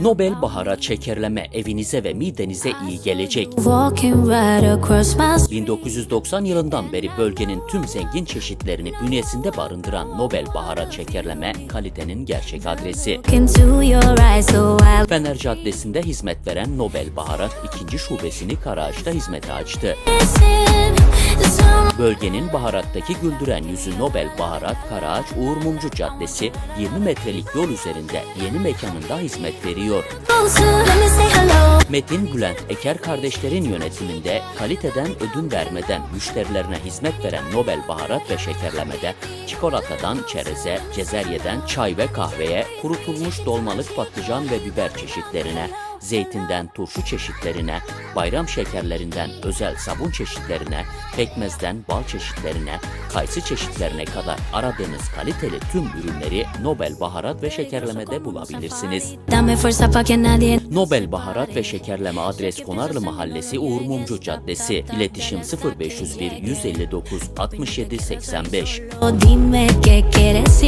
Nobel baharat şekerleme evinize ve midenize iyi gelecek. Walking right across my street. 1990 yılından beri bölgenin tüm zengin çeşitlerini bünyesinde barındıran Nobel baharat şekerleme kalitenin gerçek adresi. Fener Caddesi'nde hizmet veren Nobel Baharat ikinci şubesini Karaağaç'ta hizmete açtı. Bölgenin baharattaki güldüren yüzü Nobel Baharat Karaağaç Uğur Mumcu Caddesi 20 metrelik yol üzerinde yeni mekanında hizmet veriyor. Metin Bülent Eker kardeşlerin yönetiminde kaliteden ödün vermeden müşterilerine hizmet veren Nobel Baharat ve Şekerleme'de çikolatadan çereze, cezeryeden çay ve kahveye, kurutulmuş dolmalık patlıcan ve biber çeşitlerine, zeytinden turşu çeşitlerine, bayram şekerlerinden özel sabun çeşitlerine, pekmezden bal çeşitlerine, kayısı çeşitlerine kadar aradığınız kaliteli tüm ürünleri Nobel Baharat ve Şekerleme'de bulabilirsiniz. Nobel Baharat ve Şekerleme adres Konarlı Mahallesi Uğur Mumcu Caddesi. İletişim 0501 159 67 85. dime qué quieres